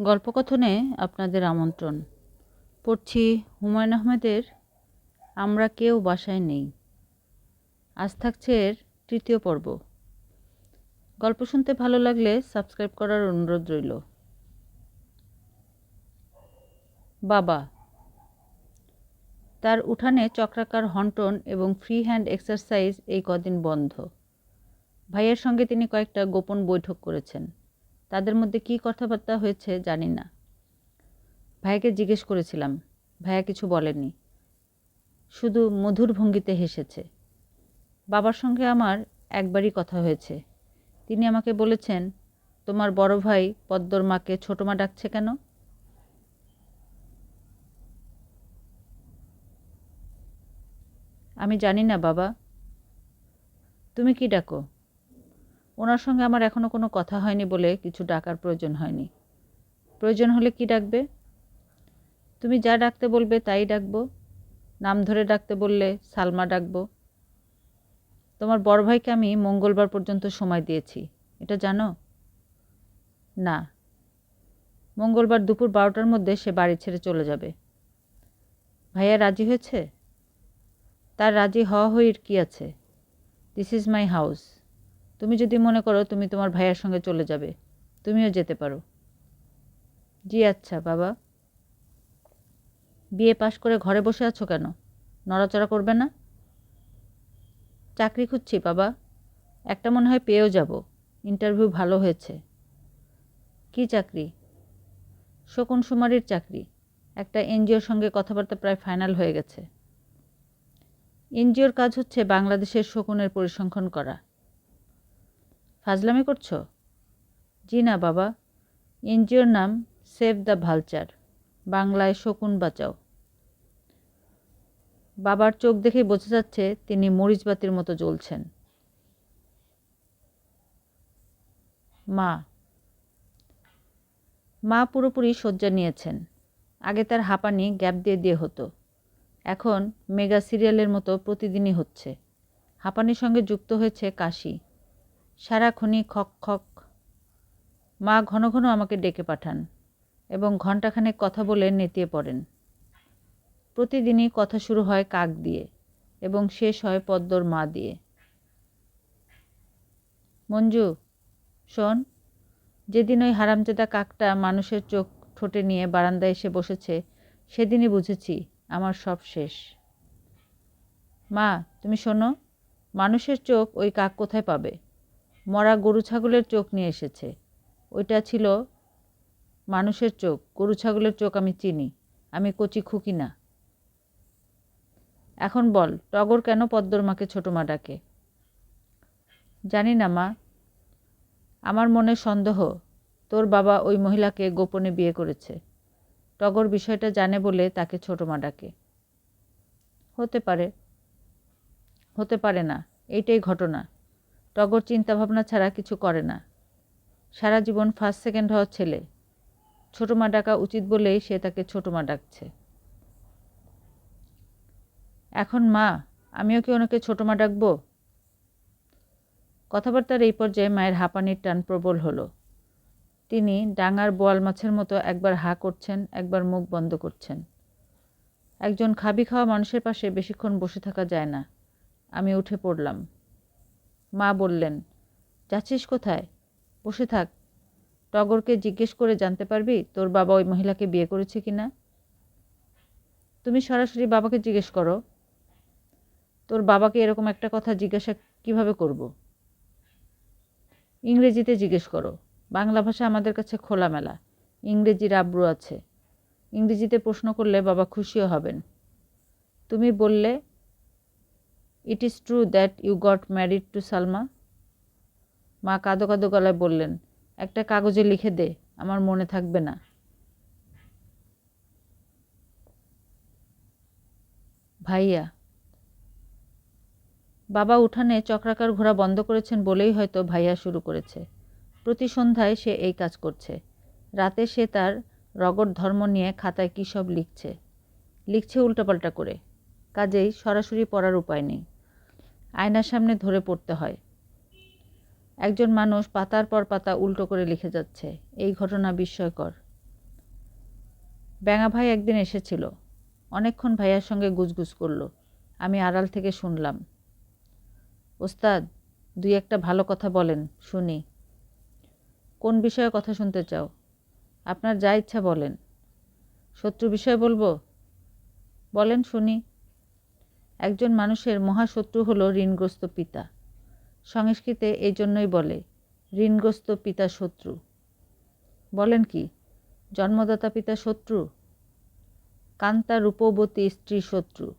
গল্পকথনে আপনাদের আমন্ত্রণ। পড়ছি হুমায়ুন আহমেদের আমরা কেউ বাসায় নেই। আজ থাকছে এর তৃতীয় পর্ব। গল্প শুনতে ভালো লাগলে সাবস্ক্রাইব করার অনুরোধ রইল। বাবা। তার উঠানে চক্রাকার হন্টন এবং ফ্রি হ্যান্ড এক্সারসাইজ এই কদিন বন্ধ। ভাইয়ের সঙ্গে তিনি কয়েকটা গোপন বৈঠক করেছেন। তাদের মধ্যে কী কথাবার্তা হয়েছে জানি না। ভাইকে জিজ্ঞেস করেছিলাম, ভাইয়া কিছু বলেনি শুধু মধুর ভঙ্গিতে হেসেছে। বাবার সঙ্গে আমার একবারই কথা হয়েছে। তিনি আমাকে বলেছেন, তোমার বড় ভাই পদ্মর মাকে ছোটো মা ডাকছে কেন? আমি জানি না, বাবা। তুমি কি ডাকো? ওনার সঙ্গে আমার এখনও কোনো কথা হয়নি বলে কিছু ডাকার প্রয়োজন হয়নি। প্রয়োজন হলে কি ডাকবে? তুমি যা ডাকতে বলবে তাই ডাকবো। নাম ধরে ডাকতে বললে সালমা ডাকবো। তোমার বড় ভাইকে আমি মঙ্গলবার পর্যন্ত সময় দিয়েছি। এটা জানো? না। মঙ্গলবার দুপুর বারোটার মধ্যে সে বাড়ি ছেড়ে চলে যাবে। ভাইয়া রাজি হয়েছে? তার রাজি হওয়া হইর কি আছে? দিস ইজ মাই হাউস তুমি যদি মনে করো তুমি তোমার ভাইয়ের সঙ্গে চলে যাবে, তুমিও যেতে পারো। জি আচ্ছা বাবা। বিয়ে পাশ করে ঘরে বসে আছো কেন? নড়াচড়া করবে না? চাকরি খুঁজছি, বাবা। একটা মনে হয় পেয়েও যাব। ইন্টারভিউ ভালো হয়েছে। কি চাকরি? শকুন সুমারির চাকরি। একটা এনজিওর সঙ্গে কথাবার্তা প্রায় ফাইনাল হয়ে গেছে। এনজিওর কাজ হচ্ছে বাংলাদেশের শকুনের পরিসংখ্যান করা। ফাজলামি করছ? জি না, বাবা। এনজিওর নাম সেভ দ্য ভালচার। বাংলায় শকুন বাঁচাও। বাবার চোখ দেখে বোঝা যাচ্ছে তিনি মরিচবাতির মতো জ্বলছেন। মা। মা পুরোপুরি শয্যা নিয়েছেন। আগে তার হাঁপানি গ্যাপ দিয়ে দিয়ে হতো। এখন মেগা সিরিয়ালের মতো প্রতিদিনই হচ্ছে। হাঁপানির সঙ্গে যুক্ত হয়েছে কাশি। সারাক্ষণই খক খক। মা ঘন ঘন আমাকে ডেকে পাঠান এবং ঘণ্টাখানেক কথা বলে নেতিয়ে পড়েন। প্রতিদিনই কথা শুরু হয় কাক দিয়ে এবং শেষ হয় পদ্মর মা দিয়ে। মঞ্জু, শোন, যেদিন ওই হারামজাদা কাকটা মানুষের চোখ ঠোঁটে নিয়ে বারান্দায় এসে বসেছে, সেদিনই বুঝেছি আমার সব শেষ। মা, তুমি শোনো, মানুষের চোখ ওই কাক কোথায় পাবে? মরা গরু ছাগলের চোখ নিয়ে এসেছে। ওইটা ছিল মানুষের চোখ। গরু ছাগলের চোখ আমি চিনি। আমি কচি খুকি না। এখন বল, টগর কেন পদ্মর মাকে ছোটো মা ডাকে? জানি না মা। আমার মনে সন্দেহ, তোর বাবা ওই মহিলাকে গোপনে বিয়ে করেছে। টগর বিষয়টা জানে বলে তাকে ছোটো মা ডাকে। হতে পারে হতে পারে না। এইটাই ঘটনা। টগর চিন্তাভাবনা ছাড়া কিছু করে না। সারা জীবন ফার্স্ট সেকেন্ড হওয়ার ছেলে। ছোটো মা ডাকা উচিত বলেই সে তাকে ছোটো মা ডাকছে। এখন মা, আমিও কি ওনাকে ছোটো মা ডাকবো? কথাবার্তার এই পর্যায়ে মায়ের হাঁপানির টান প্রবল হলো। তিনি ডাঙার বোয়াল মাছের মতো একবার হা করছেন, একবার মুখ বন্ধ করছেন। একজন খাবি খাওয়া মানুষের পাশে বেশিক্ষণ বসে থাকা যায় না। আমি উঠে পড়লাম। মা বললেন, যাচ্ছিস কোথায়? বসে থাক। টগরকে জিজ্ঞেস করে জানতে পারবি তোর বাবা ওই মহিলাকে বিয়ে করেছে কি না? তুমি সরাসরি বাবাকে জিজ্ঞেস করো। তোর বাবাকে এরকম একটা কথা জিজ্ঞাসা কীভাবে করব? ইংরেজিতে জিজ্ঞেস করো। বাংলা ভাষা আমাদের কাছে খোলামেলা। ইংরেজির আব্রু আছে। ইংরেজিতে প্রশ্ন করলে বাবা খুশিও হবেন। তুমি বললে it is true that you got married to Salma মা কাঁদো কাঁদো গলায় বললেন, একটা কাগজে লিখে দে, আমার মনে থাকবে না। ভাইয়া, বাবা উঠানে চক্রাকার ঘোরা বন্ধ করেছেন বলেই হয়তো ভাইয়া শুরু করেছে। প্রতি সন্ধ্যায় সে এই কাজ করছে। রাতে সে তার রগর ধর্ম নিয়ে খাতায় কী সব লিখছে। লিখছে উল্টাপাল্টা করে। কাজেই সরাসরি পড়ার উপায় নেই। আয়নার সামনে ধরে পড়তে হয়। একজন মানুষ পাতার পর পাতা উল্টো করে লিখে যাচ্ছে, এই ঘটনা বিস্ময়কর। ব্যাঙা ভাই একদিন এসেছিল। অনেকক্ষণ ভাইয়ার সঙ্গে গুজগুজ করল। আমি আড়াল থেকে শুনলাম, ওস্তাদ, দুই একটা ভালো কথা বলেন, শুনি। কোন বিষয়ে কথা শুনতে চাও? আপনার যা ইচ্ছা বলেন। শত্রু বিষয়ে বলব? বলেন, শুনি। একজন মানুষের মহাশত্রু হল ঋণগ্রস্ত পিতা। সংস্কৃতে এই জন্যই বলে, ঋণগ্রস্ত পিতা শত্রু। বলেন কি, জন্মদাতা পিতা শত্রু? কান্তা রূপবতী স্ত্রী শত্রু,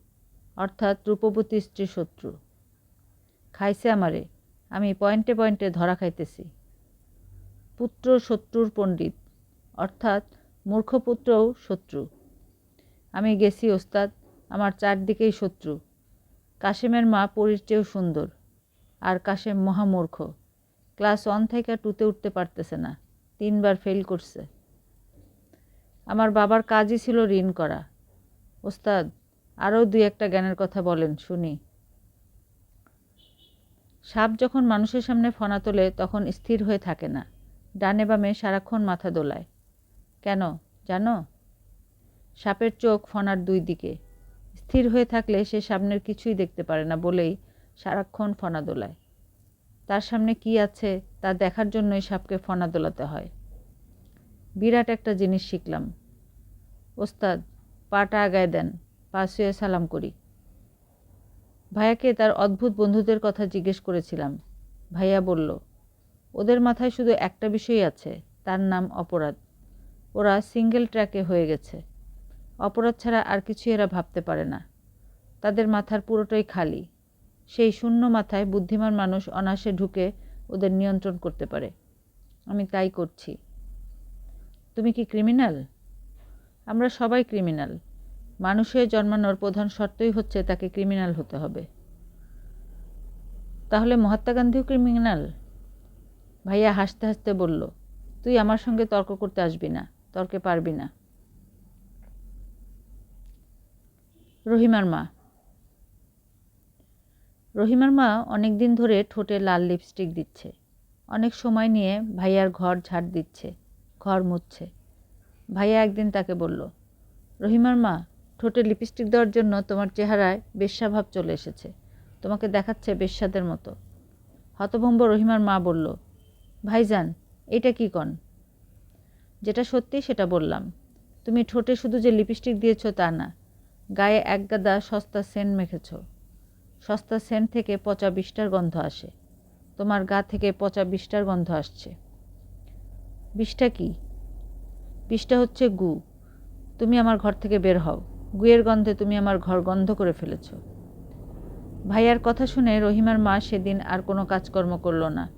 অর্থাৎ রূপবতী স্ত্রী শত্রু। খাইছে আমারে, আমি পয়েন্টে পয়েন্টে ধরা খাইতেছি। পুত্র শত্রুর পণ্ডিত, অর্থাৎ মূর্খপুত্রও শত্রু। আমি গেছি ওস্তাদ, আমার চারদিকেই শত্রু। কাশেমের মা পরীর চেয়েও সুন্দর। আর কাশেম মহামূর্খ। ক্লাস ওয়ান থেকে টুতে উঠতে পারতেছে না। তিনবার ফেল করছে। আমার বাবার কাজই ছিল ঋণ করা। ওস্তাদ, আরও দুই একটা জ্ঞানের কথা বলেন, শুনি। সাপ যখন মানুষের সামনে ফনা তোলে, তখন স্থির হয়ে থাকে না। ডানে বামে সারাক্ষণ মাথা দোলায়। কেন? জানো? সাপের চোখ ফনার দুই দিকে। স্থির হয়ে থাকলে সে সামনের কিছুই দেখতে পারে না বলেই সারাক্ষণ ফনা দোলায়। তার সামনে কি আছে তা দেখার জন্যই সাপকে ফনা দোলাতে হয়। বিরাট একটা জিনিস শিখলাম। ওস্তাদ, পাটা আগায় দেন, পা সালাম করি। ভাইয়াকে তার অদ্ভুত বন্ধুদের কথা জিজ্ঞেস করেছিলাম। ভাইয়া বলল, ওদের মাথায় শুধু একটা বিষয় আছে, তার নাম অপরাধ। ওরা সিঙ্গেল ট্র্যাকে হয়ে গেছে। অপরাধ ছাড়া আর কিছু এরা ভাবতে পারে না। তাদের মাথার পুরোটাই খালি। সেই শূন্য মাথায় বুদ্ধিমান মানুষ অনায়াসে ঢুকে ওদের নিয়ন্ত্রণ করতে পারে। আমি তাই করছি। তুমি কি ক্রিমিনাল? আমরা সবাই ক্রিমিনাল। মানুষ হয়ে জন্মানোর প্রধান শর্তই হচ্ছে তাকে ক্রিমিনাল হতে হবে। তাহলে মহাত্মা গান্ধীও ক্রিমিনাল? ভাইয়া হাসতে হাসতে বলল, তুই আমার সঙ্গে তর্ক করতে আসবি না, তর্কে পারবি না। রহিমার মা। রহিমার মা অনেক দিন ধরে ঠোঁটে লাল লিপস্টিক দিচ্ছে। অনেক সময় নিয়ে ভাইয়ার ঘর ঝাড় দিচ্ছে, ঘর মুছছে। ভাইয়া একদিন তাকে বলল, রহিমার মা, ঠোঁটে লিপস্টিক দেওয়ার জন্য তোমার চেহারায় বেশ্যাভাব চলে এসেছে। তোমাকে দেখাচ্ছে বেশ্যাদের মতো। হতভম্ব রহিমার মা বলল, ভাইজান, এটা কি কন? যেটা সত্যি সেটা বললাম। তুমি ঠোঁটে শুধু যে লিপস্টিক দিয়েছ তা না গায়ে এক গাদা সস্তা সেন্ট মেখেছ। সস্তা সেন্ট থেকে পচা বিষ্টার গন্ধ আসে। তোমার গা থেকে পচা বিষ্টার গন্ধ আসছে। বিষটা কি? বিষটা হচ্ছে গু। তুমি আমার ঘর থেকে বের হও। গুয়ের গন্ধে তুমি আমার ঘর গন্ধ করে ফেলেছ। ভাইয়ার কথা শুনে রহিমার মা সেদিন আর কোনো কাজকর্ম করল না।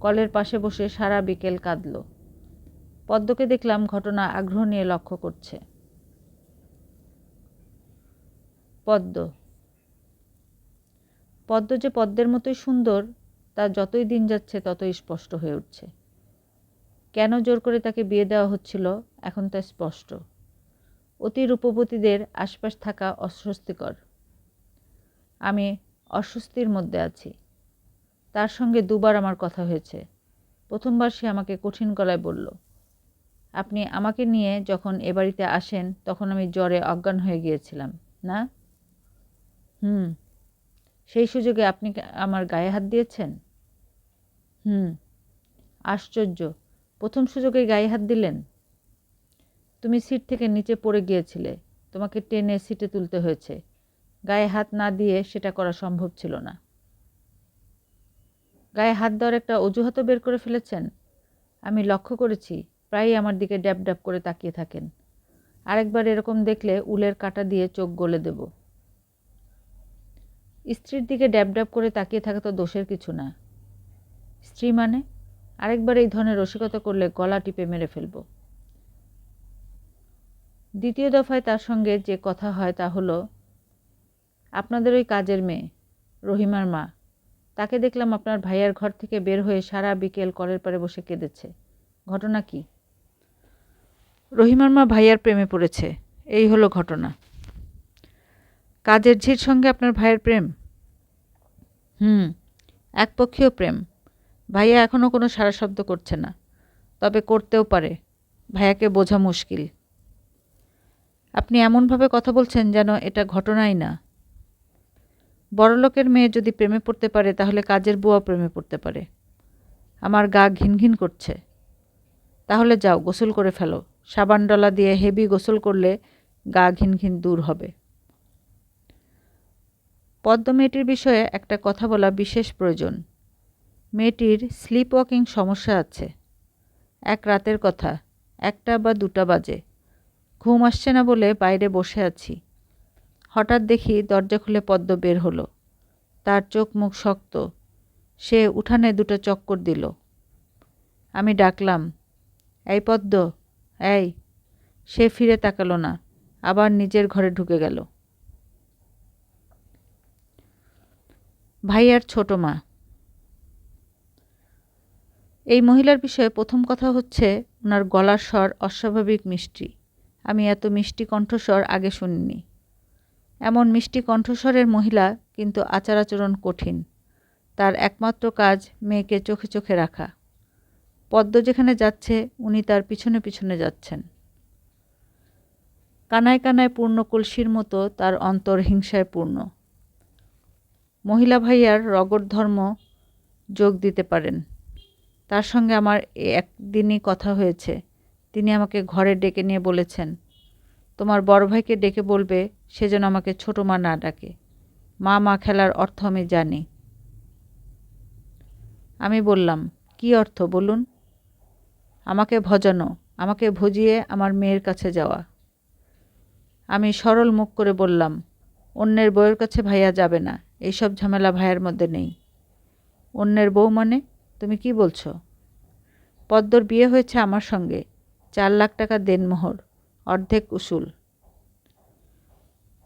কলের পাশে বসে সারা বিকেল কাঁদল। পদ্মকে দেখলাম ঘটনা আগ্রহ নিয়ে লক্ষ্য করছে। পদ্ম। পদ্ম যে পদ্মের মতোই সুন্দর, তা যতই দিন যাচ্ছে ততই স্পষ্ট হয়ে উঠছে। কেন জোর করে তাকে বিয়ে দেওয়া হচ্ছিল এখন তা স্পষ্ট। অতি রূপবতীদের আশপাশ থাকা অস্বস্তিকর। আমি অস্বস্তির মধ্যে আছি। তার সঙ্গে দুবার আমার কথা হয়েছে। প্রথমবার সে আমাকে কঠিন গলায় বলল, আপনি আমাকে নিয়ে যখন এ বাড়িতে আসেন, তখন আমি জ্বরে অজ্ঞান হয়ে গিয়েছিলাম, না? হুম। সেই সুযোগে আপনি আমার গায়ে হাত দিয়েছেন? হুম। আশ্চর্য। প্রথম সুযোগে গায়ে হাত দিলেন? তুমি সিট থেকে নিচে পড়ে গিয়েছিলে। তোমাকে টেনে সিটে তুলতে হয়েছে। গায়ে হাত না দিয়ে সেটা করা সম্ভব ছিল না। গায়ে হাত দেওয়ার একটা অজুহাতও বের করে ফেলেছেন? আমি লক্ষ্য করেছি, প্রায়ই আমার দিকে ড্যাব ড্যাব করে তাকিয়ে থাকেন। আরেকবার এরকম দেখলে উলের কাটা দিয়ে চোখ গলে দেব। স্ত্রীর দিকে ড্যাব ড্যাব করে তাকিয়ে থাকা তো দোষের কিছু না। স্ত্রী মানে? আরেকবার এই ধরনের রসিকতা করলে গলা টিপে মেরে ফেলব। দ্বিতীয় দফায় তার সঙ্গে যে কথা হয় তা হলো, আপনাদের ওই কাজের মেয়ে, রহিমার মা, তাকে দেখলাম আপনার ভাইয়ার ঘর থেকে বের হয়ে সারা বিকেল কলের পারে বসে কেঁদেছে। ঘটনা কি? রহিমার মা ভাইয়ার প্রেমে পড়েছে। এই হলো ঘটনা। কাজের ঝির সঙ্গে আপনার ভাইয়ের প্রেম? হুম, একপক্ষীয় প্রেম। ভাইয়া এখনও কোনো সারা শব্দ করছে না। তবে করতেও পারে। ভাইয়াকে বোঝা মুশকিল। আপনি এমনভাবে কথা বলছেন যেন এটা ঘটনাই না। বড়লোকের মেয়ে যদি প্রেমে পড়তে পারে, তাহলে কাজের বুয়া প্রেমে পড়তে পারে। আমার গা ঘিন ঘিন করছে। তাহলে যাও, গোসল করে ফেলো। সাবান ডলা দিয়ে হেভি গোসল করলে গা ঘিন ঘিন দূর হবে। পদ্ম মেয়েটির বিষয়ে একটা কথা বলা বিশেষ প্রয়োজন। মেয়েটির স্লিপ ওয়াকিং সমস্যা আছে। এক রাতের কথা, একটা বা দুটা বাজে। ঘুম আসছে না বলে বাইরে বসে আছি। হঠাৎ দেখি দরজা খুলে পদ্ম বের হলো। তার চোখ মুখ শক্ত। সে উঠানে দুটো চক্কর দিল। আমি ডাকলাম, এই পদ্ম, এই। সে ফিরে তাকালো না, আবার নিজের ঘরে ঢুকে গেল। ভাইয়ার ছোট মা। এই মহিলার বিষয়ে প্রথম কথা হচ্ছে ওনার গলার স্বর অস্বাভাবিক মিষ্টি। আমি এত মিষ্টি কণ্ঠস্বর আগে শুনিনি। এমন মিষ্টি কণ্ঠস্বরের মহিলা কিন্তু আচার আচরণ কঠিন। তার একমাত্র কাজ মেয়েকে চোখে চোখে রাখা। পদ্ম যেখানে যাচ্ছে, উনি তার পিছনে পিছনে যাচ্ছেন। কানায় কানায় পূর্ণ কলসির মতো তার অন্তর হিংসায় পূর্ণ। মহিলা ভাইয়ার রগর ধর্ম যোগ দিতে পারেন। তার সঙ্গে আমার একদিনই কথা হয়েছে। তিনি আমাকে ঘরে ডেকে নিয়ে বলেছেন, তোমার বড় ভাইকে ডেকে বলবে সে যেন আমাকে ছোটো মা না ডাকে। মা মা খেলার অর্থ আমি জানি। আমি বললাম, কি অর্থ বলুন? আমাকে ভজানো, আমাকে ভজিয়ে আমার মেয়ের কাছে যাওয়া। আমি সরল মুখ করে বললাম, অন্যের বউয়ের কাছে ভাইয়া যাবে না। এইসব ঝামেলা ভাইয়ের মধ্যে নেই। অন্যের বউ মানে? তুমি কি বলছো? পদ্মর বিয়ে হয়েছে আমার সঙ্গে। চার লাখ টাকা দেনমোহর, অর্ধেক উসুল।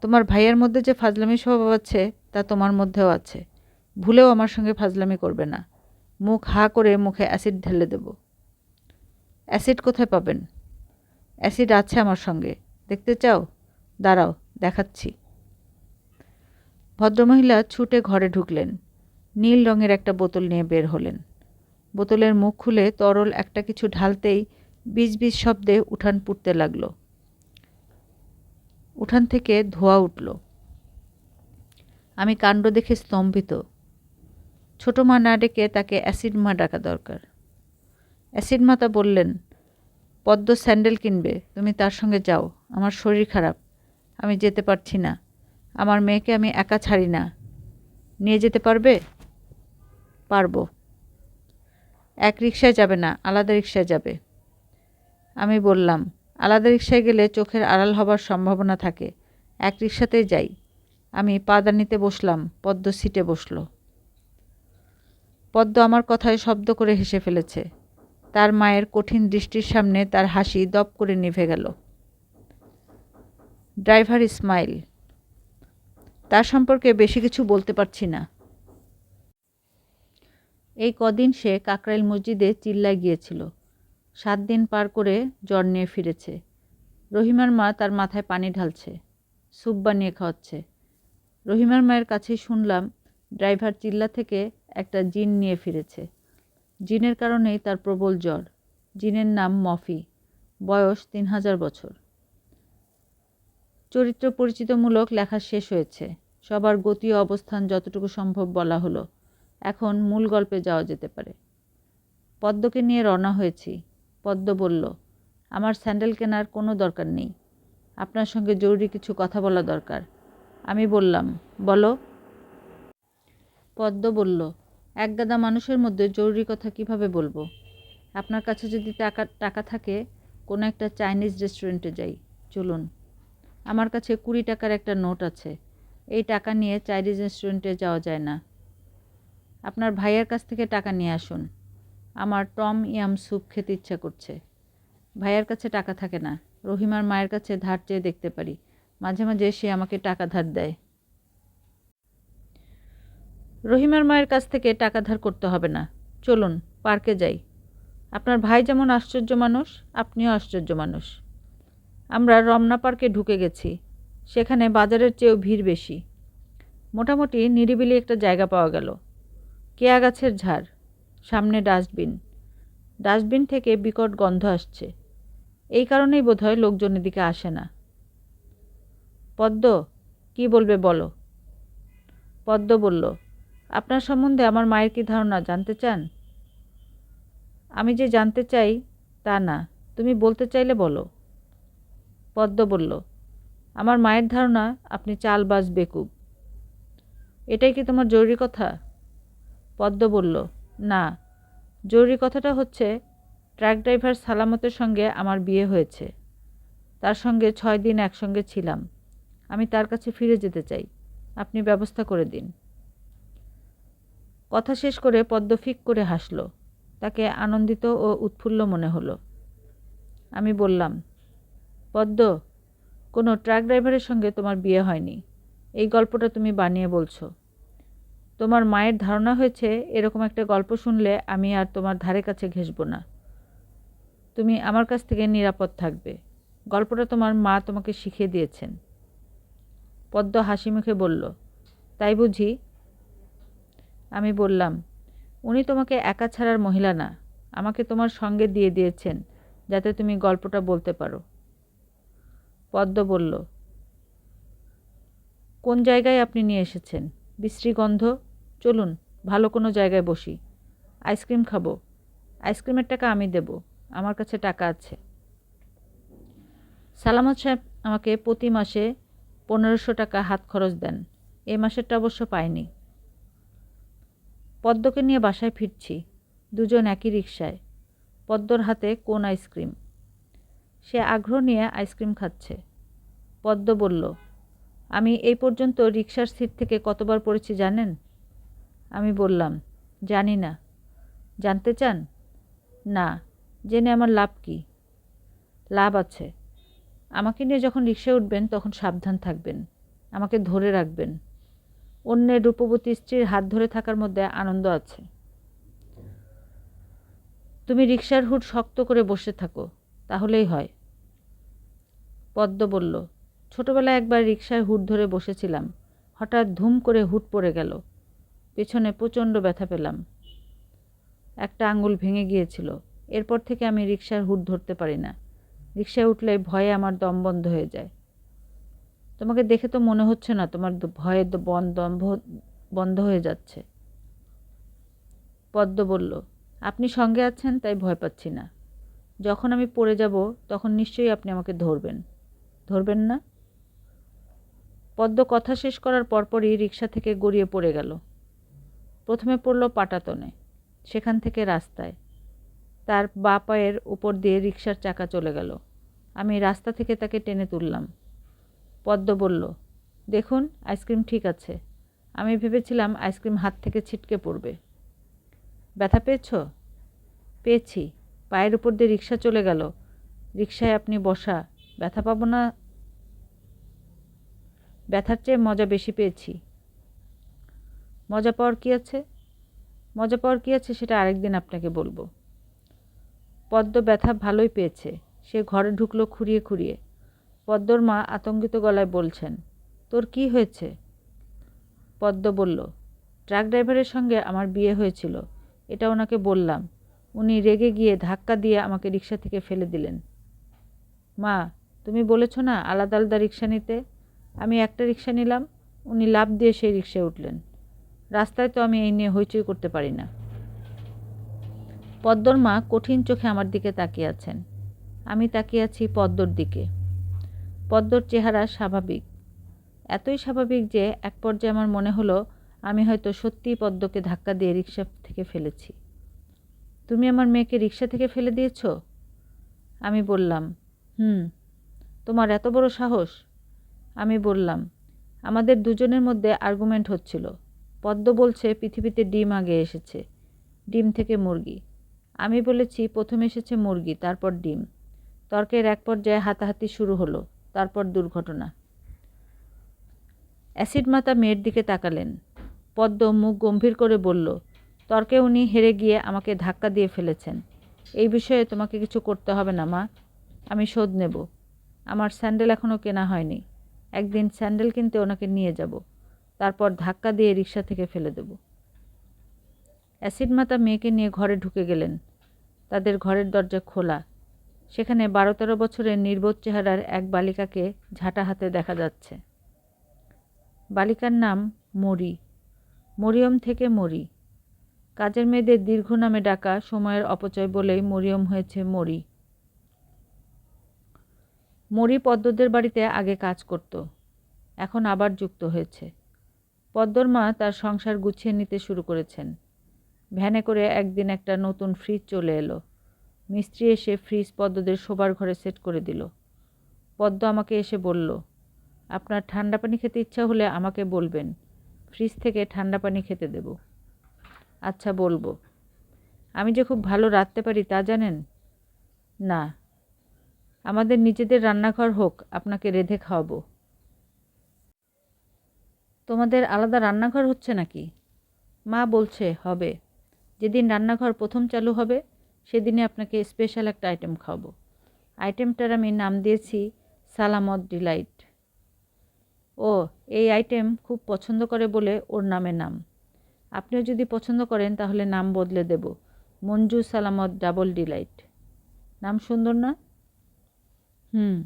তোমার ভাইয়ের মধ্যে যে ফাজলামি স্বভাব আছে, তা তোমার মধ্যেও আছে। ভুলেও আমার সঙ্গে ফাজলামি করবে না। মুখ হা করে মুখে অ্যাসিড ঢেলে দেব। অ্যাসিড কোথায় পাবেন? অ্যাসিড আছে আমার সঙ্গে। দেখতে চাও? দাঁড়াও, দেখাচ্ছি। ভদ্রমহিলা ছুটে ঘরে ঢুকলেন। নীল রঙের একটা বোতল নিয়ে বের হলেন। বোতলের মুখ খুলে তরল একটা কিছু ঢালতেই বিজ বিজ শব্দে উঠান পুড়তে লাগল। উঠান থেকে ধোয়া উঠল। আমি কাণ্ড দেখে স্তম্ভিত। ছোট মা না ডেকে তাকে অ্যাসিড মা ডাকা দরকার। অ্যাসিড মাতা বললেন, পদ্ম স্যান্ডেল কিনবে, তুমি তার সঙ্গে যাও, আমার শরীর খারাপ, আমি যেতে পারছি না। আমার মেয়েকে আমি একা ছাড়ি না। নিয়ে যেতে পারবে? পারব। এক রিক্সায় যাবে না, আলাদা রিক্সায় যাবে। আমি বললাম, আলাদা রিক্সায় গেলে চোখের আড়াল হবার সম্ভাবনা থাকে। এক রিক্সাতেই যাই। আমি পাদানিতে বসলাম, পদ্ম সিটে বসল। পদ্ম আমার কথায় শব্দ করে হেসে ফেলেছে। তার মায়ের কঠিন দৃষ্টির সামনে তার হাসি দপ করে নিভে গেল। ড্রাইভার ইসমাইল তার সম্পর্কে বেশি কিছু বলতে পারছি না। এই কদিন সে কাকরাইল মসজিদে চিল্লায় গিয়েছিল। সাত দিন পার করে জ্বর নিয়ে ফিরেছে। রহিমার মা তার মাথায় পানি ঢালছে, স্যুপ বানিয়ে খাওয়াচ্ছে। রহিমার মায়ের কাছেই শুনলাম, ড্রাইভার চিল্লা থেকে একটা জিন নিয়ে ফিরেছে। জিনের কারণেই তার প্রবল জ্বর। জিনের নাম মফি, বয়স তিন হাজার বছর। চরিত্র পরিচিতমূলক লেখা শেষ হয়েছে। সবার গতি অবস্থান যতটুকু সম্ভব বলা হলো। এখন মূল গল্পে যাওয়া যেতে পারে। পদ্মকে নিয়ে রওনা হয়েছি। পদ্ম বলল, আমার স্যান্ডেল কেনার কোনো দরকার নেই। আপনার সঙ্গে জরুরি কিছু কথা বলা দরকার। আমি বললাম, বলো। পদ্ম বলল একগাদা মানুষের মধ্যে জরুরি কথা কীভাবে বলব? আপনার কাছে যদি টাকা টাকা থাকে, কোনো একটা চাইনিজ রেস্টুরেন্টে যাই। চলুন। আমার কাছে কুড়ি টাকার একটা নোট আছে। এই টাকা নিয়ে চাইনিজ রেস্টুরেন্টে যাওয়া যায় না। আপনার ভাইয়ের কাছ থেকে টাকা নিয়ে আসুন। আমার টম ইয়াম স্যুপ খেতে ইচ্ছা করছে। ভাইয়ের কাছে টাকা থাকে না। রহিমার মায়ের কাছে ধার চেয়ে দেখতে পারি। মাঝে মাঝে সে আমাকে টাকা ধার দেয়। রহিমার মায়ের কাছ থেকে টাকা ধার করতে হবে না। চলুন, পার্কে যাই। আপনার ভাই যেমন আশ্চর্য মানুষ, আপনিও আশ্চর্য মানুষ। আমরা রমনা পার্কে ঢুকে গেছি। সেখানে বাজারের চেয়েও ভিড় বেশি। মোটামুটি নিরিবিলি একটা জায়গা পাওয়া গেল। কেয়া গাছের ঝাড়, সামনে ডাস্টবিন। ডাস্টবিন থেকে বিকট গন্ধ আসছে। এই কারণেই বোধহয় লোকজন এদিকে আসে না। পদ্ম, কি বলবে বলো? পদ্ম বলল, আপনার সম্বন্ধে আমার মায়ের কি ধারণা, জানতে চান? আমি যে জানতে চাই, তা না। তুমি বলতে চাইলে বলো। পদ্ম বলল আমার মায়ের ধারণা, আপনি চালবাজ বেকুব। এটাই কি তোমার জরুরি কথা? পদ্ম বলল, না। জরুরি কথাটা হচ্ছে, ট্রাক ড্রাইভার সালামতের সঙ্গে আমার বিয়ে হয়েছে। তার সঙ্গে ছয় দিন একসঙ্গে ছিলাম। আমি তার কাছে ফিরে যেতে চাই। আপনি ব্যবস্থা করে দিন। কথা শেষ করে পদ্ম ফিক করে হাসল। তাকে আনন্দিত ও উৎফুল্ল মনে হলো। আমি বললাম, পদ্ম কোনো ট্রাক ড্রাইভারের সঙ্গে তোমার বিয়ে হয়নি। এই গল্পটা তুমি বানিয়ে বলছো। তোমার মায়ের ধারণা হয়েছে, এরকম একটা গল্প শুনলে আমি আর তোমার ধারে কাছে ঘেসব না। তুমি আমার কাছ থেকে নিরাপদ থাকবে। গল্পটা তোমার মা তোমাকে শিখিয়ে দিয়েছেন। পদ্ম হাসি মুখে বলল, তাই বুঝি? আমি বললাম, উনি তোমাকে একা ছাড়ার মহিলা না। আমাকে তোমার সঙ্গে দিয়ে দিয়েছেন, যাতে তুমি গল্পটা বলতে পারো। পদ্ম বলল, কোন জায়গায় আপনি নিয়ে এসেছেন? বিশ্রী গন্ধ? চলুন, ভালো কোনো জায়গায় বসি। আইসক্রিম খাব। আইসক্রিমের টাকা আমি দেব। আমার কাছে টাকা আছে। সালামত সাহেব আমাকে প্রতি মাসে পনেরোশো টাকা হাত খরচ দেন। এ মাসেরটা অবশ্য পাইনি। পদ্মকে নিয়ে বাসায় ফিরছি। দুজন একই রিক্সায় পদ্মর হাতে কোন আইসক্রিম? সে আগ্রহ নিয়ে আইসক্রিম খাচ্ছে। পদ্ম বলল, আমি এই পর্যন্ত রিক্সার সিট থেকে কতবার পড়েছি জানেন? আমি বললাম, জানি না। জানতে চান? না। জেনে আমার লাভ কি? লাভ আছে। আমাকে নিয়ে যখন রিক্সায় উঠবেন তখন সাবধান থাকবেন। আমাকে ধরে রাখবেন। অন্যের রূপবতী স্ত্রীর হাত ধরে থাকার মধ্যে আনন্দ আছে। তুমি রিক্সার হুড শক্ত করে বসে থাকো। তাহলেই হয়। পদ্ম বলল, ছোটবেলায় একবার রিক্সায় হুট ধরে বসেছিলাম। হঠাৎ ধুম করে হুট পড়ে গেল। পেছনে প্রচণ্ড ব্যথা পেলাম। একটা আঙুল ভেঙে গিয়েছিল। এরপর থেকে আমি রিক্সার হুট ধরতে পারি না। রিক্সায় উঠলে ভয়ে আমার দম বন্ধ হয়ে যায়। তোমাকে দেখে তো মনে হচ্ছে না তোমার ভয়ে দম বন্ধ হয়ে যাচ্ছে। পদ্ম বলল, আপনি সঙ্গে আছেন, তাই ভয় পাচ্ছি না। যখন আমি পড়ে যাব, তখন নিশ্চয়ই আপনি আমাকে ধরবেন। ধরবেন না? পদ্ম কথা শেষ করার পরপরই রিক্সা থেকে গড়িয়ে পড়ে গেল। প্রথমে পড়ল পাটাতনে, সেখান থেকে রাস্তায়। তার বা পায়ের উপর দিয়ে রিক্সার চাকা চলে গেল। আমি রাস্তা থেকে তাকে টেনে তুললাম। পদ্ম বলল, দেখুন, আইসক্রিম ঠিক আছে। আমি ভেবেছিলাম আইসক্রিম হাত থেকে ছিটকে পড়বে। ব্যথা পেয়েছ? পেয়েছি। পায়ের উপর দিয়ে রিক্সা চলে গেল। রিক্সায় আপনি বসা। ব্যথা পাবো না? ব্যথার চেয়ে মজা বেশি পেয়েছি। মজা পাওয়ার কী আছে? মজা পাওয়ার কী আছে সেটা আরেকদিন আপনাকে বলব। পদ্ম ব্যথা ভালোই পেয়েছে। সে ঘরে ঢুকলো খুঁড়িয়ে খুঁড়িয়ে। পদ্মর মা আতঙ্কিত গলায় বলছেন, তোর কি হয়েছে? পদ্ম বলল, ট্রাক ড্রাইভারের সঙ্গে আমার বিয়ে হয়েছিল। এটা ওনাকে বললাম। উনি রেগে গিয়ে ধাক্কা দিয়ে আমাকে রিক্সা থেকে ফেলে দিলেন। মা, তুমি বলেছ না আলাদা আলাদা রিক্সা নিতে? আমি একটা রিক্সা নিলাম, উনি লাভ দিয়ে সেই রিক্সায় উঠলেন। রাস্তায় তো আমি এই নিয়ে হইচই করতে পারি না। পদ্মর মা কঠিন চোখে আমার দিকে তাকিয়ে আছেন। আমি তাকিয়ে আছি পদ্মর দিকে। পদ্মর চেহারা স্বাভাবিক। এতই স্বাভাবিক যে এক পর্যায়ে আমার মনে হলো, আমি হয়তো সত্যিই পদ্মকে ধাক্কা দিয়ে রিক্সা থেকে ফেলেছি। তুমি আমার মেয়েকে রিক্সা থেকে ফেলে দিয়েছ? আমি বললাম, হুম, তোমার এত বড় সাহস? আমি বললাম, আমাদের দুজনের মধ্যে আর্গুমেন্ট হচ্ছিল। পদ্ম বলছে পৃথিবীতে ডিম আগে এসেছে, ডিম থেকে মুরগি। আমি বলেছি, প্রথম এসেছে মুরগি, তারপর ডিম। তর্কের এক পর্যায়ে হাতাহাতি শুরু হলো, তারপর দুর্ঘটনা। অ্যাসিড মাতা মেয়ের দিকে তাকালেন। পদ্ম মুখ গম্ভীর করে বলল তর্কে উনি হেরে গিয়ে আমাকে ধাক্কা দিয়ে ফেলেছেন। এই বিষয়ে তোমাকে কিছু করতে হবে না, মা। আমি শোধ নেব। আমার স্যান্ডেল এখনও কেনা হয়নি। একদিন স্যান্ডেল কিনতে ওনাকে নিয়ে যাব। তারপর ধাক্কা দিয়ে রিক্সা থেকে ফেলে দেব। অ্যাসিড মাতা মেয়েকে নিয়ে ঘরে ঢুকে গেলেন। তাদের ঘরের দরজা খোলা। সেখানে বারো তেরো বছরের নির্বোধ চেহারার এক বালিকাকে ঝাঁটা হাতে দেখা যাচ্ছে। বালিকার নাম মরি। মরিয়ম থেকে মরি। কাজের মেয়েদের দীর্ঘ নামে ডাকা, সময়ের অপচয় বলেই মরিয়ম হয়েছে মরি। মরি পদ্মদের বাড়িতে আগে কাজ করত, এখন আবার যুক্ত হয়েছে। পদ্মর মা তার সংসার গুছিয়ে নিতে শুরু করেছেন। ভ্যানে করে একদিন একটা নতুন ফ্রিজ চলে এলো। মিস্ত্রি এসে ফ্রিজ পদ্মদের শোবার ঘরে সেট করে দিল। পদ্ম আমাকে এসে বলল, আপনার ঠান্ডা পানি খেতে ইচ্ছা হলে আমাকে বলবেন। ফ্রিজ থেকে ঠান্ডা পানি খেতে দেব। আচ্ছা বলব। আমি যে খুব ভালো রাঁধতে পারি তা জানেন? না। আমাদের নিজেদের রান্নাঘর হোক, আপনাকে রেঁধে খাওয়াবো। তোমাদের আলাদা রান্নাঘর হচ্ছে নাকি? মা বলছে, হবে। যেদিন রান্নাঘর প্রথম চালু হবে সেদিনে আপনাকে স্পেশাল একটা আইটেম খাওয়াবো। আইটেমটার আমি নাম দিয়েছি, সালামত ডিলাইট। ও, এই আইটেম খুব পছন্দ করে বলে ওর নামে নাম। আপনিও যদি পছন্দ করেন, তাহলে নাম বদলে দেব। Manju Salamat, double delight. নাম সুন্দর না? হুম।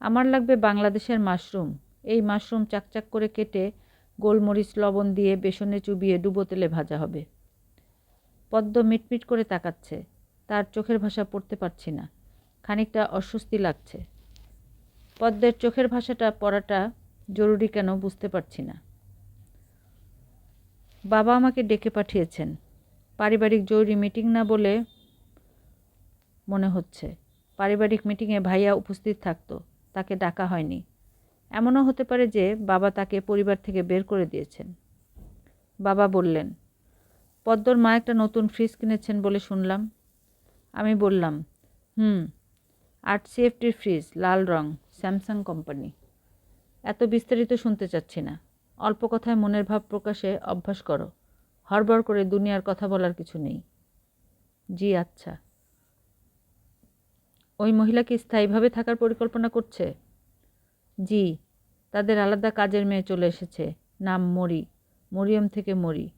আমার লাগবে বাংলাদেশের মাশরুম। এই মাশরুম চাকচাক করে কেটে গোলমরিচ, লবণ দিয়ে বেসনে চুবিয়ে ডুবো তেলে ভাজা হবে। পদ্ম মিটমিট করে তাকাচ্ছে। তার চোখের ভাষা পড়তে পারছি না। খানিকটা অস্বস্তি লাগছে। পদ্মের চোখের ভাষাটা পড়াটা জরুরি কেন বুঝতে পারছি না। বাবা আমাকে ডেকে পাঠিয়েছেন। পারিবারিক জরুরি মিটিং না বলে মনে হচ্ছে। পারিবারিক মিটিংয়ে ভাইয়া উপস্থিত থাকতো, তাকে ডাকা হয়নি। এমনও হতে পারে যে বাবা তাকে পরিবার থেকে বের করে দিয়েছেন। বাবা বললেন, পদ্মর মা একটা নতুন ফ্রিজ কিনেছেন বলে শুনলাম। আমি বললাম, হুম আট সিএফটির ফ্রিজ, লাল রং, স্যামসাং কোম্পানি। এত বিস্তারিত শুনতে চাচ্ছি না। অল্প কথায় মনের ভাব প্রকাশে অভ্যাস করো। হড়বড় করে দুনিয়ার কথা বলার কিছু নেই। জি আচ্ছা। ওই মহিলা কি স্থায়ীভাবে থাকার পরিকল্পনা করছে? জি, তাদের আলাদা কাজের মেয়ে চলে এসেছে। নাম মরি, মরিয়ম থেকে মরি।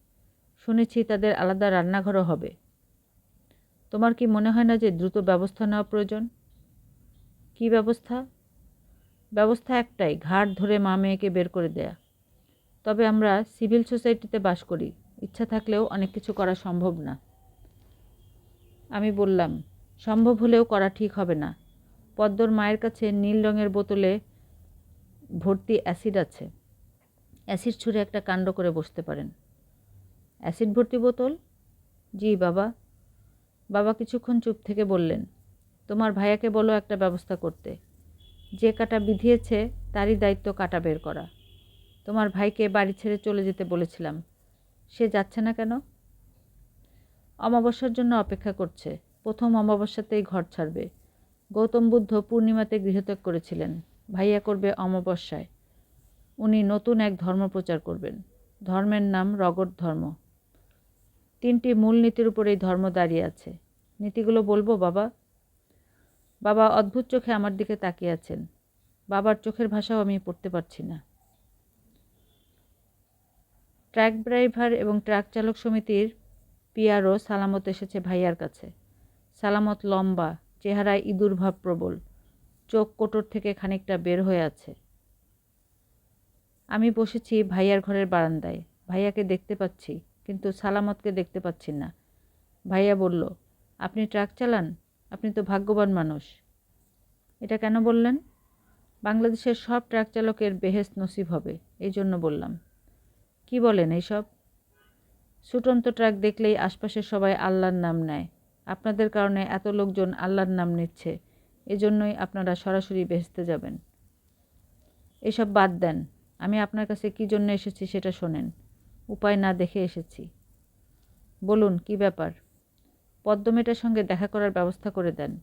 শুনেছি তাদের আলাদা রান্নাঘরও হবে। তোমার কি মনে হয় না যে দ্রুত ব্যবস্থা নেওয়া প্রয়োজন? কি ব্যবস্থা? ব্যবস্থা একটাই ঘাট ধরে মা মেয়েকে বের করে দেয়া। তবে আমরা সিভিল সোসাইটিতে বাস করি। ইচ্ছা থাকলেও অনেক কিছু করা সম্ভব না। আমি বললাম, সম্ভব হলেও করা ঠিক হবে না। পদ্মর মায়ের কাছে নীল রঙের বোতলে ভর্তি অ্যাসিড আছে। অ্যাসিড ছুঁড়ে একটা কাণ্ড করে বসতে পারেন। অ্যাসিড ভর্তি বোতল? জি, বাবা। বাবা কিছুক্ষণ চুপ থেকে বললেন, তোমার ভাইয়াকে বলো একটা ব্যবস্থা করতে। যে কাটা বিধিয়েছে, তারই দায়িত্ব কাটা বের করা। তোমার ভাইকে বাড়ি ছেড়ে চলে যেতে বলেছিলাম। সে যাচ্ছে না কেন? অমাবস্যার জন্য অপেক্ষা করছে। প্রথম অমাবস্যাতেই ঘর ছাড়বে। গৌতম বুদ্ধ পূর্ণিমাতে গৃহত্যাগ করেছিলেন। ভাইয়া করবে অমাবস্যায়। উনি নতুন এক ধর্ম প্রচার করবেন। ধর্মের নাম রগট ধর্ম। তিনটি মূল নীতির উপর এই ধর্ম দাঁড়িয়ে আছে। নীতিগুলো বলব, বাবা? বাবা অদ্ভুত চোখে আমার দিকে তাকিয়ে আছেন। বাবার চোখের ভাষাও আমি পড়তে পারছি না। ট্রাক ড্রাইভার এবং ট্রাক চালক সমিতির পিয়ারও সালামত এসেছে ভাইয়ার কাছে। সালামত লম্বা, চেহারায় ইঁদুর ভাব প্রবল। চোখ কোটর থেকে খানিকটা বের হয়ে আছে। আমি বসেছি ভাইয়ার ঘরের বারান্দায়। ভাইয়াকে দেখতে পাচ্ছি, কিন্তু সালামতকে দেখতে পাচ্ছি না। ভাইয়া বলল, আপনি ট্রাক চালান? আপনি তো ভাগ্যবান মানুষ। এটা কেন বললেন? বাংলাদেশের সব ট্রাক চালকের বেহেস নসিব হবে, এই জন্য বললাম। কি বলেন এইসব? ছুটন্ত ট্রাক দেখলেই আশপাশের সবাই আল্লাহর নাম নেয়। আপনাদের কারণে এত লোকজন আল্লাহর নাম নিচ্ছে, এজন্যই আপনারা সরাসরি বেহেস্তে যাবেন। এসব বাদ দেন, আমি আপনার কাছে কী জন্য এসেছি সেটা শোনেন। উপায় না দেখে এসেছি। বলুন, কি ব্যাপার? পদ্মমেটার সঙ্গে দেখা করার ব্যবস্থা করে দেন।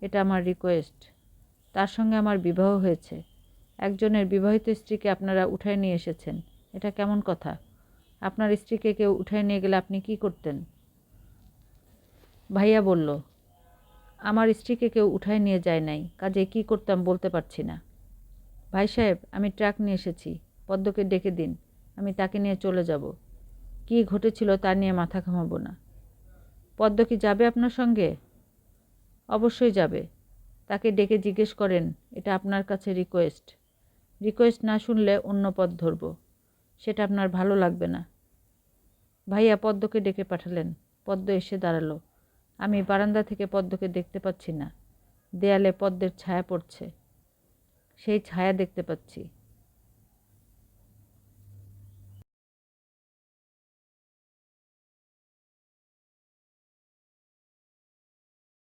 এটা আমার রিকোয়েস্ট তার সঙ্গে আমার বিবাহ হয়েছে। একজনের বিবাহিত স্ত্রীকে আপনারা উঠায় নিয়ে এসেছেন। এটা কেমন কথা? আপনার স্ত্রীকে কেউ উঠায় নিয়ে গেলে আপনি কি করতেন? ভাইয়া বলল, আমার স্ত্রীকে কেউ উঠায় নিয়ে যায় নাই, কাজে কি করতাম বলতে পারছি না। ভাই সাহেব, আমি ট্রাক নিয়ে এসেছি, পদ্মকে ডেকে দিন, আমি তাকে নিয়ে চলে যাব। কি ঘটেছিল তা নিয়ে মাথা ঘামাবো না। পদ্ম কি যাবে আপনার সঙ্গে? অবশ্যই যাবে। তাকে ডেকে জিজ্ঞেস করেন, এটা আপনার কাছে রিকোয়েস্ট রিকোয়েস্ট না শুনলে অন্য পথ ধরব। সেটা আপনার ভালো লাগবে না। ভাইয়া পদ্মকে ডেকে পাঠালেন। পদ্ম এসে দাঁড়াল। আমি বারান্দা থেকে পদ্মকে দেখতে পাচ্ছি না। দেয়ালে পদ্মের ছায়া পড়ছে। সেই ছায়া দেখতে পাচ্ছি।